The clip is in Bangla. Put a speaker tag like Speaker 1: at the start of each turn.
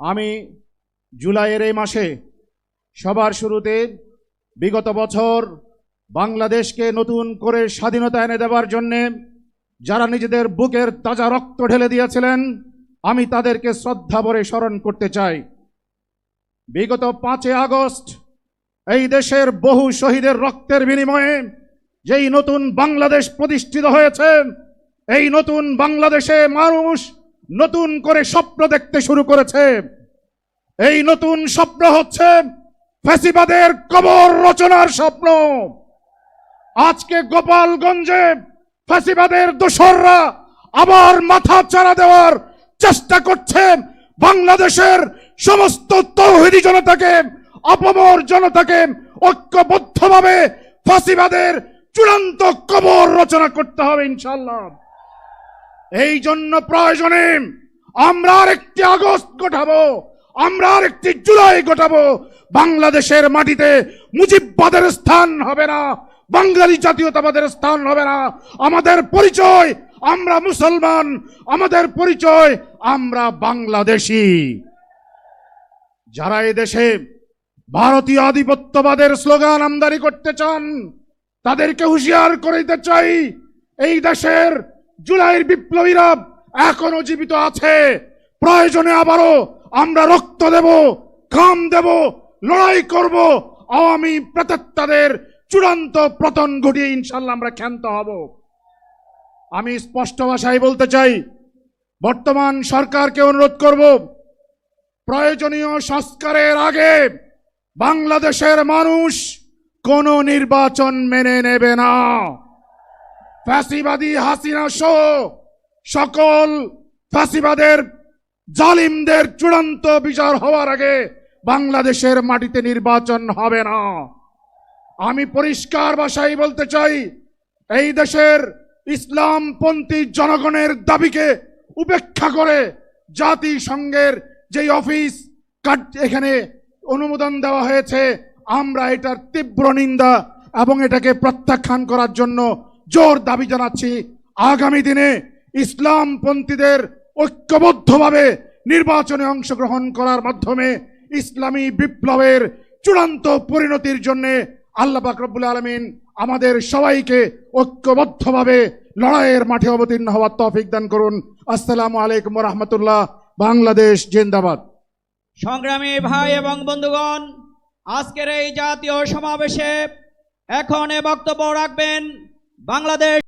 Speaker 1: আমি জুলাইয়ের এই মাসে সবার শুরুতে বিগত বছর বাংলাদেশকে নতুন করে স্বাধীনতা এনে দেওয়ার জন্যে যারা নিজেদের বুকের তাজা রক্ত ঢেলে দিয়েছিলেন, আমি তাদেরকে শ্রদ্ধা ভরে স্মরণ করতে চাই। বিগত পাঁচই আগস্ট এই দেশের বহু শহীদের রক্তের বিনিময়ে যেই নতুন বাংলাদেশ প্রতিষ্ঠিত হয়েছে, এই নতুন বাংলাদেশে মানুষ নতুন করে স্বপ্ন দেখতে শুরু করেছে। এই নতুন স্বপ্ন হচ্ছে ফ্যাসিবাদের কবর রচনার স্বপ্ন। আজকে গোপালগঞ্জে ফ্যাসিবাদের দোসররা আবার মাথা চারা দেওয়ার চেষ্টা করছে বাংলাদেশের সমস্ত তৌহিদি জনতাকে, অপমর জনতাকে ঐক্যবদ্ধভাবে ফাঁসিবাদের চূড়ান্ত কবর রচনা করতে হবে ইনশাল্লাহ এই জন্য প্রয়োজনে আমরা আরেকটি আগস্ট গোটাবো আমরা আরেকটি জুলাই গোটাবো বাংলাদেশের মাটিতে মুজিববাদের স্থান হবে না, বাঙালি জাতীয়তাবাদের স্থান হবে না। আমাদের পরিচয়, আমরা মুসলমান, আমাদের পরিচয়, আমরা বাংলাদেশি। যারা দেশে ভারতীয় আধিপত্যবাদের স্লোগান আমদানি করতে চান, তাদেরকে হুঁশিয়ার করে দিতে চাই, এই দেশের জুলাইয়ের বিপ্লবীরা এখনও জীবিত আছে। প্রয়োজনে আবারও আমরা রক্ত দেব খাম দেব, লড়াই করব। আওয়ামী প্রেতাত্মাদের চূড়ান্ত পতন ঘটিয়ে ইনশাল্লাহ আমরা ক্ষান্ত হব। আমি স্পষ্ট ভাষায় বলতে চাই, বর্তমান সরকারকে অনুরোধ করব, প্রয়োজনীয় সংস্কারের আগে বাংলাদেশের মানুষ কোনো নির্বাচন মেনে নেবে না। ফ্যাসিবাদী হাসিনা সহ সকল ফ্যাসিবাদের জালিমদের চূড়ান্ত বিচার হওয়ার আগে বাংলাদেশের মাটিতে নির্বাচন হবে না। আমি পরিষ্কার ভাষায় বলতে চাই, এই দেশের ইসলামপন্থী জনগণের দাবিকে উপেক্ষা করে জাতিসংঘের যেই অফিস কাট- এখানে অনুমোদন দেওয়া হয়েছে, আমরা এটার তীব্র নিন্দা এবং এটাকে প্রত্যাখ্যান করার জন্য জোর দাবি জানাচ্ছি। আগামী দিনে ইসলামপন্থীদের ঐক্যবদ্ধভাবে নির্বাচনে অংশগ্রহণ করার মাধ্যমে ইসলামী বিপ্লবের চূড়ান্ত পরিণতির জন্য আল্লাহ বাকরবুল আলমিন আমাদের সবাইকে ঐক্যবদ্ধভাবে লড়াইয়ের মাঠে অবতীর্ণ হওয়ার তৌফিক দান করুন। আসসালামু আলাইকুম রহমতুল্লাহ। বাংলাদেশ জিন্দাবাদ।
Speaker 2: সংগ্রামী ভাই এবং বন্ধুগণ, আজকের এই জাতীয় সমাবেশে এখন বক্তব্য রাখবেন বাংলাদেশ